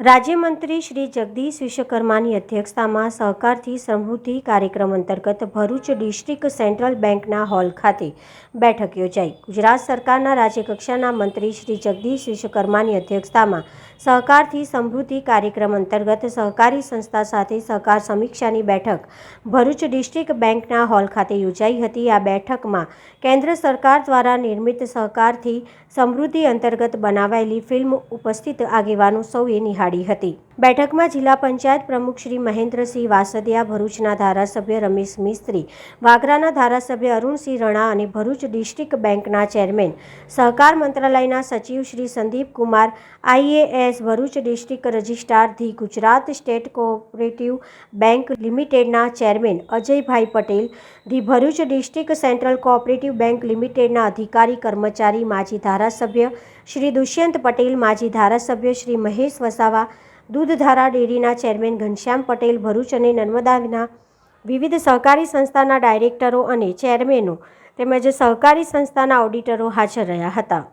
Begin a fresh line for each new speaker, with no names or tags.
રાજ્યમંત્રી શ્રી જગદીશ વિશ્વકર્માની અધ્યક્ષતામાં સહકારથી સમૃદ્ધિ કાર્યક્રમ અંતર્ગત ભરૂચ ડિસ્ટ્રિક્ટ સેન્ટ્રલ બેંકના હોલ ખાતે બેઠક યોજાઈ. ગુજરાત સરકારના રાજ્યકક્ષાના મંત્રી શ્રી જગદીશ વિશ્વકર્માની અધ્યક્ષતામાં સહકારથી સમૃદ્ધિ કાર્યક્રમ અંતર્ગત સહકારી સંસ્થા સાથે સહકાર સમીક્ષાની બેઠક ભરૂચ ડિસ્ટ્રિક્ટ બેંકના હોલ ખાતે યોજાઈ હતી. આ બેઠકમાં કેન્દ્ર સરકાર દ્વારા નિર્મિત સહકારથી સમૃદ્ધિ અંતર્ગત બનાવાયેલી ફિલ્મ ઉપસ્થિત આગેવાનો સૌએ નિહાળી હતી. બેઠકમાં જિલ્લા પંચાયત પ્રમુખ શ્રી મહેન્દ્રસિંહ વાસદિયા, ભરૂચના ધારાસભ્ય રમેશ મિસ્ત્રી, વાગરાના ધારાસભ્ય અરુણસિંહ રણા અને ભરૂચ ડિસ્ટ્રિક્ટ બેંકના ચેરમેન, સહકાર મંત્રાલયના સચિવ Shri Sandeep Kumar IAS Bharuch district registrar the Gujarat state cooperative bank લિમિટેડના chairman Ajaybhai Patel, the Bharuch district central cooperative bank લિમિટેડના અધિકારી કર્મચારી માજી ધારાસભ્ય શ્રી દુષ્યંત પટેલ, માજી ધારાસભ્ય શ્રી મહેશ વસાવા દૂધધારા ડેરીના ચેરમેન ઘનશ્યામ પટેલ, ભરૂચ અને નર્મદાના વિવિધ સહકારી સંસ્થાના ડાયરેક્ટરો અને ચેરમેનો તેમજ સહકારી સંસ્થાના ઓડિટરો હાજર રહ્યા હતા.